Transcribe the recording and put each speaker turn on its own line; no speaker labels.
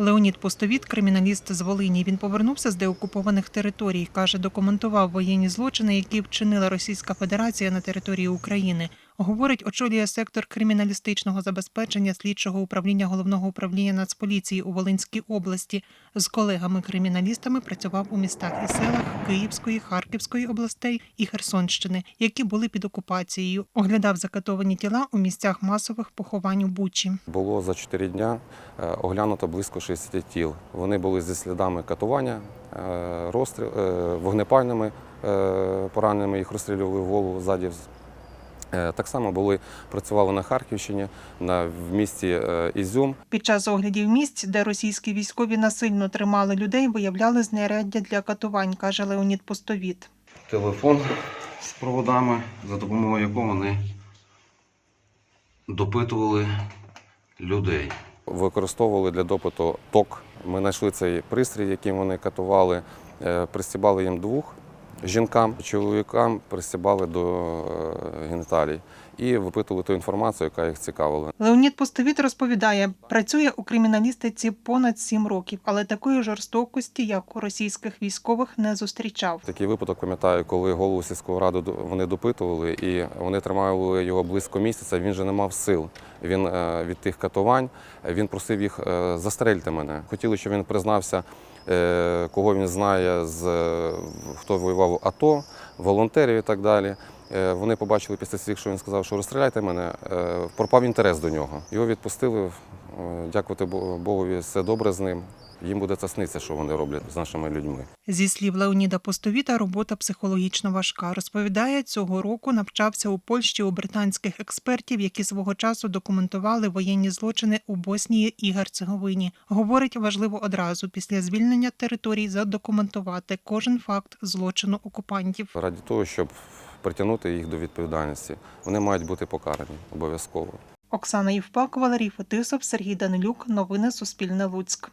Леонід Постовіт, криміналіст з Волині. Він повернувся з деокупованих територій. каже, документував воєнні злочини, які вчинила Російська Федерація на території України. Говорить, очолює сектор криміналістичного забезпечення слідчого управління головного управління Нацполіції у Волинській області. З колегами-криміналістами працював у містах і селах Київської, Харківської областей і Херсонщини, які були під окупацією. Оглядав закатовані тіла у місцях масових поховань у Бучі.
Було за 4 дня е, оглянуто близько 60 тіл. Вони були зі слідами катування, е, розстріл, е, вогнепальними пораненнями, їх розстрілювали в голову ззаді. Е, Так само були, працювали на Харківщині, на, в місті е, Ізюм.
Під час оглядів місць, де російські військові насильно тримали людей, виявляли знаряддя для катувань, каже Леонід Постовіт.
телефон з проводами, за допомогою якого вони допитували людей.
Використовували для допиту ток. Ми знайшли цей пристрій, яким вони катували, Е, пристібали їм двох жінкам, чоловікам пристібали до е, геніталій і випитували ту інформацію, яка їх цікавила.
Леонід Постовіт розповідає, працює у криміналістиці понад сім років, але такої жорстокості, як у російських військових, не зустрічав.
Такий випадок пам'ятаю, коли голову сільського раду вони допитували, і вони тримали його близько місяця. Він же не мав сил. Він е, від тих катувань він просив їх е, застрельте мене. Хотіли, щоб він признався, кого він знає, з е, хто воював в АТО, волонтерів і так далі. Е, Вони побачили після слів, що він сказав, що розстріляйте мене. е, Пропав інтерес до нього. Його відпустили. Е, Дякувати Богові, все добре з ним. Їм буде це сниться, що вони роблять з нашими людьми.
Зі слів Леоніда Постовіта, робота психологічно важка. Розповідає, цього року навчався у Польщі у британських експертів, які свого часу документували воєнні злочини у Боснії і Герцеговині. Говорить, важливо одразу після звільнення територій задокументувати кожен факт злочину окупантів.
Раді того, щоб притягнути їх до відповідальності, вони мають бути покарані обов'язково.
Оксана Євпак, Валерій Фетисов, Сергій Данилюк. Новини Суспільне Луцьк.